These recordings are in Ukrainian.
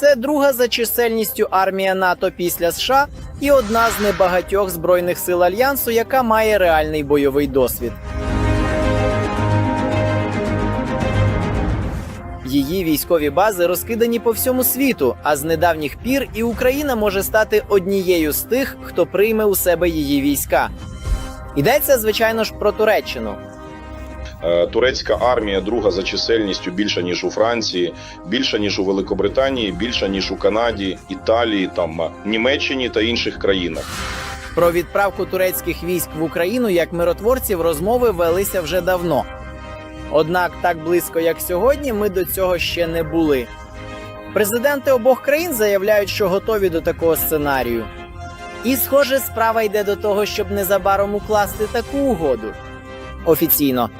Це друга за чисельністю армія НАТО після США і одна з небагатьох збройних сил альянсу, яка має реальний бойовий досвід. Її військові бази розкидані по всьому світу, а з недавніх пір і Україна може стати однією з тих, хто прийме у себе її війська. Йдеться, звичайно ж, про Туреччину. Е, Турецька армія друга за чисельністю більша ніж у Франції, більша ніж у Великобританії, більша ніж у Канаді, Італії, там е, Німеччині та інших країнах. Про відправку турецьких військ в Україну як миротворців розмови велися вже давно. Однак так близько, як сьогодні, ми до цього ще не були. Президенти обох країн заявляють, що готові до такого сценарію. І, схоже, справа йде до того, щоб незабаром укласти таку угоду. Офіційно,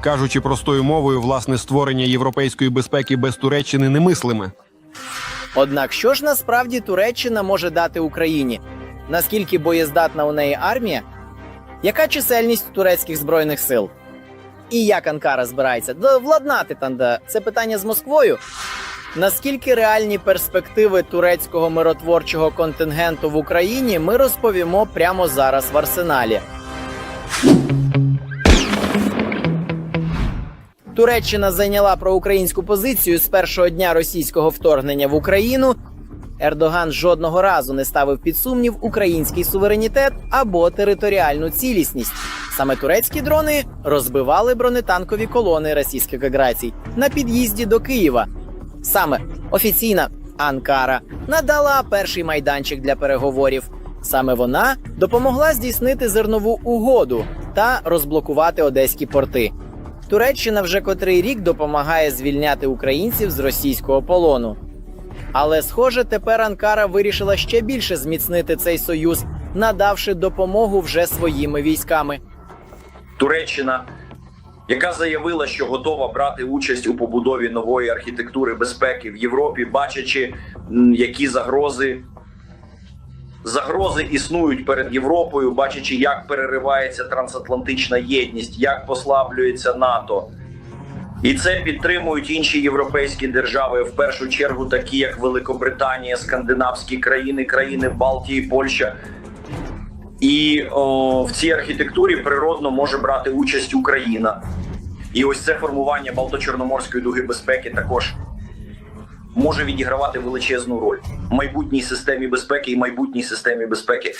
Кажучи простою мовою, власне створення європейської безпеки без Туреччини немислиме. Однак, що ж насправді Туреччина може дати Україні? Наскільки боєздатна у неї армія? Яка чисельність турецьких збройних сил? І як Анкара збирається владнати танда? Це питання з Москвою. Наскільки реальні перспективи турецького миротворчого контингенту в Україні ми розповімо прямо зараз в арсеналі. Туреччина зайняла проукраїнську позицію з першого дня російського вторгнення в Україну. Ердоган жодного разу не ставив під сумнів український суверенітет або територіальну цілісність. Саме турецькі дрони розбивали бронетанкові колони російських аграцій на під'їзді до Києва. Саме офіційна Анкара надала перший майданчик для переговорів. Саме вона допомогла здійснити зернову угоду та розблокувати одеські порти. Туреччина вже котрий рік допомагає звільняти українців з російського полону. Але, схоже, тепер Анкара вирішила ще більше зміцнити цей союз, надавши допомогу вже своїми військами. Туреччина, яка заявила, що готова брати участь у побудові нової архітектури безпеки в Європі, бачачи, які загрози. Загрози існують перед Європою, бачачи, як переривається трансатлантична єдність, як послаблюється НАТО. І це підтримують інші європейські держави, в першу чергу, такі як Великобританія, скандинавські країни, країни Балтії, Польща. І о, в цій архітектурі природно може брати участь Україна. І ось це формування Балто-Чорноморської дуги безпеки також може відігравати величезну роль в майбутній системі безпеки і майбутній системі безпеки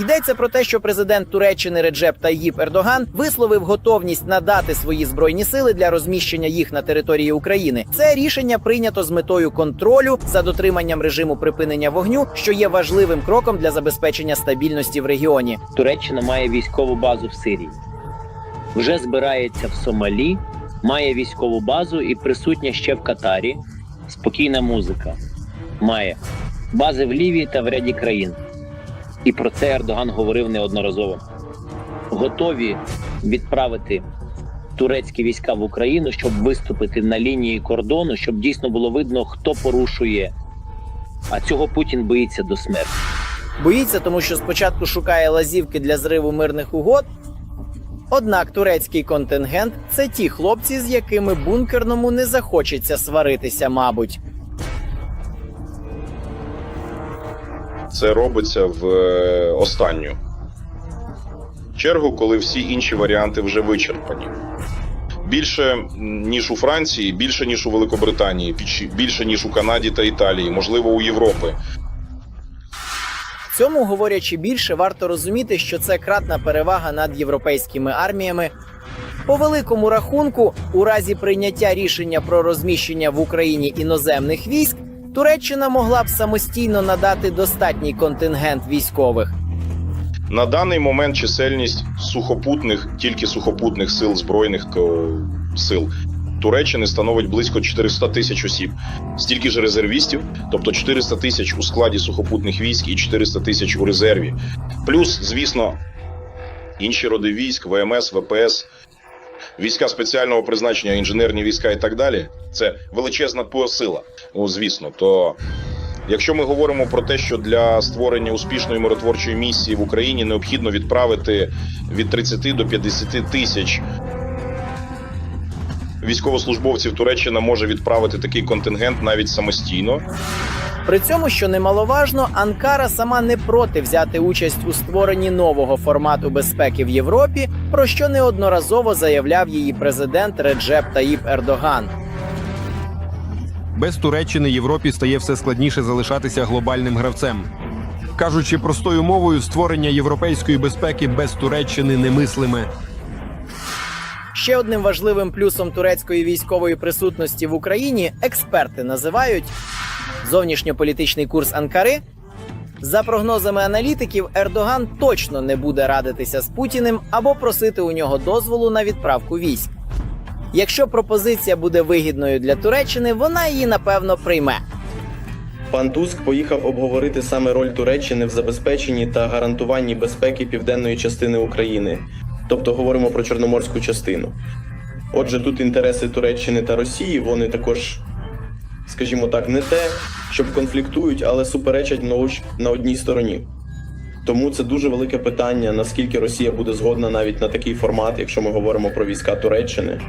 Йдеться про те, що президент Туреччини Реджеп Таїп Ердоган висловив готовність надати свої збройні сили для розміщення їх на території України. Це рішення прийнято з метою контролю за дотриманням режиму припинення вогню, що є важливим кроком для забезпечення стабільності в регіоні. Туреччина має військову базу в Сирії, вже збирається в Сомалі, має військову базу і присутня ще в Катарі. Спокійна музика. Має бази в Лівії та в ряді країн. І про це Ердоган говорив неодноразово. Готові відправити турецькі війська в Україну, щоб виступити на лінії кордону, щоб дійсно було видно, хто порушує. А цього Путін боїться до смерті. Боїться, тому що спочатку шукає лазівки для зриву мирних угод. Однак турецький контингент це ті хлопці, з якими бункерному не захочеться сваритися, мабуть. Це робиться в е, останню чергу, коли всі інші варіанти вже вичерпані. Більше ніж у Франції, більше ніж у Великобританії, більше- ніж у Канаді та Італії, можливо, у Європи. Цьому говорячи більше, варто розуміти, що це кратна перевага над європейськими арміями. По великому рахунку, у разі прийняття рішення про розміщення в Україні іноземних військ, Туреччина могла б самостійно надати достатній контингент військових. На даний момент чисельність сухопутних, тільки сухопутних сил збройних сил Туреччини становить близько 400 тисяч осіб. Стільки ж резервістів, тобто 400 тисяч у складі сухопутних військ і 400 тисяч у резерві. Плюс, звісно, інші роди військ, ВМС, ВПС, війська спеціального призначення, інженерні війська і так далі. Це величезна посила. Ну, звісно, то Якщо ми говоримо про те, що для створення успішної миротворчої місії в Україні необхідно відправити від 30 до 50 тисяч військовослужбовців Туреччина може відправити такий контингент навіть самостійно. При цьому, що немаловажно, Анкара сама не проти взяти участь у створенні нового формату безпеки в Європі, про що неодноразово заявляв її президент Реджеп Таїп Ердоган. Без Туреччини Європі стає все складніше залишатися глобальним гравцем. Кажучи простою мовою, створення європейської безпеки без Туреччини немислиме. Ще одним важливим плюсом турецької військової присутності в Україні експерти називають зовнішньополітичний курс Анкари. За прогнозами аналітиків, Ердоган точно не буде радитися з Путіним або просити у нього дозволу на відправку військ. Якщо пропозиція буде вигідною для Туреччини, вона її напевно прийме. Пан Туск поїхав обговорити саме роль Туреччини в забезпеченні та гарантуванні безпеки південної частини України, тобто говоримо про чорноморську частину. Отже, тут інтереси Туреччини та Росії, вони також, скажімо так, не те, щоб конфліктують, але суперечать на на одній стороні. Тому це дуже велике питання, наскільки Росія буде згодна навіть на такий формат, якщо ми говоримо про війська Туреччини.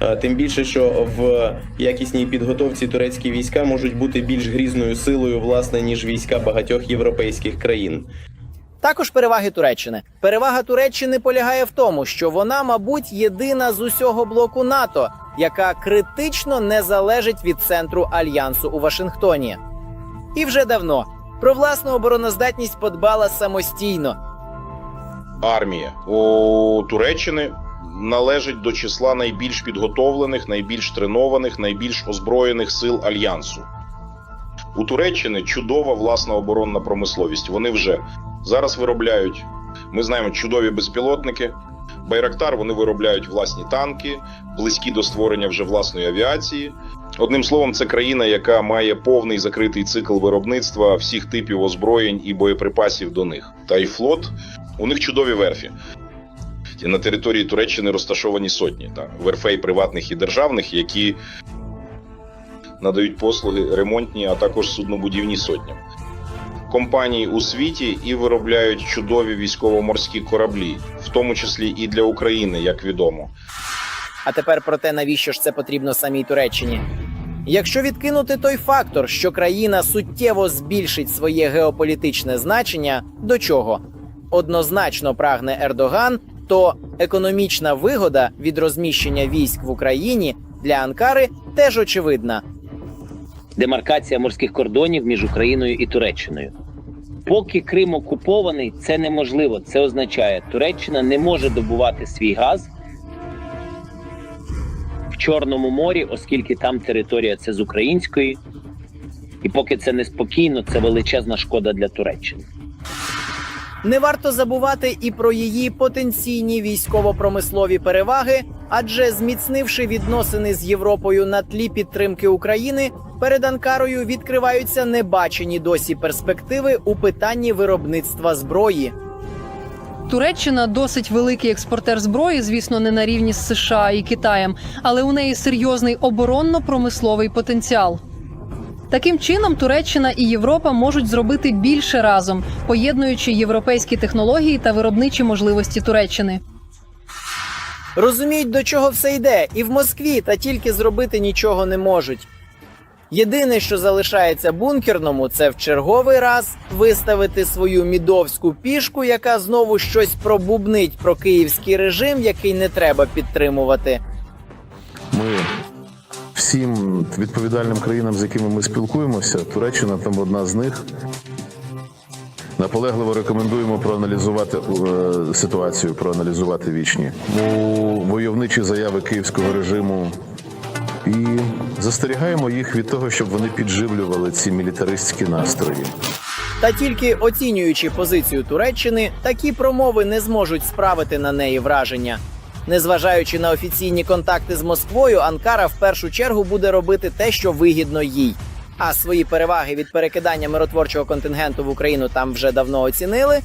Е, Тим більше, що в якісній підготовці турецькі війська можуть бути більш грізною силою, власне, ніж війська багатьох європейських країн. Також переваги Туреччини. Перевага Туреччини полягає в тому, що вона, мабуть, єдина з усього блоку НАТО, яка критично не залежить від центру альянсу у Вашингтоні. І вже давно про власну обороноздатність подбала самостійно. Армія у Туреччини належить до числа найбільш підготовлених, найбільш тренованих, найбільш озброєних сил альянсу. У Туреччини чудова власна оборонна промисловість. Вони вже зараз виробляють. Ми знаємо чудові безпілотники. Байрактар вони виробляють власні танки, близькі до створення вже власної авіації. Одним словом, це країна, яка має повний закритий цикл виробництва всіх типів озброєнь і боєприпасів до них. Та й флот у них чудові верфі. На території Туреччини розташовані сотні та верфей приватних і державних, які надають послуги ремонтні, а також суднобудівні сотням. Компанії у світі і виробляють чудові військово-морські кораблі, в тому числі і для України, як відомо. А тепер про те, навіщо ж це потрібно самій Туреччині. Якщо відкинути той фактор, що країна суттєво збільшить своє геополітичне значення, до чого однозначно прагне Ердоган, то економічна вигода від розміщення військ в Україні для Анкари теж очевидна. Демаркація морських кордонів між Україною і Туреччиною. Поки Крим окупований, це неможливо. Це означає, Туреччина не може добувати свій газ в Чорному морі, оскільки там територія це з української. І поки це неспокійно, це величезна шкода для Туреччини. Не варто забувати і про її потенційні військово-промислові переваги, адже зміцнивши відносини з Європою на тлі підтримки України, перед Анкарою відкриваються небачені досі перспективи у питанні виробництва зброї. Туреччина досить великий експортер зброї, звісно, не на рівні з США і Китаєм, але у неї серйозний оборонно-промисловий потенціал. Таким чином, Туреччина і Європа можуть зробити більше разом, поєднуючи європейські технології та виробничі можливості Туреччини. Розуміють, до чого все йде, і в Москві, та тільки зробити нічого не можуть. Єдине, що залишається бункерному, це в черговий раз виставити свою мідовську пішку, яка знову щось пробубнить про київський режим, який не треба підтримувати. Ми всім відповідальним країнам, з якими ми спілкуємося, Туреччина там одна з них. Наполегливо рекомендуємо проаналізувати е, ситуацію, проаналізувати вічні у войовничі заяви київського режиму і застерігаємо їх від того, щоб вони підживлювали ці мілітаристські настрої. Та тільки оцінюючи позицію Туреччини, такі промови не зможуть справити на неї враження. Незважаючи на офіційні контакти з Москвою, Анкара в першу чергу буде робити те, що вигідно їй. А свої переваги від перекидання миротворчого контингенту в Україну там вже давно оцінили.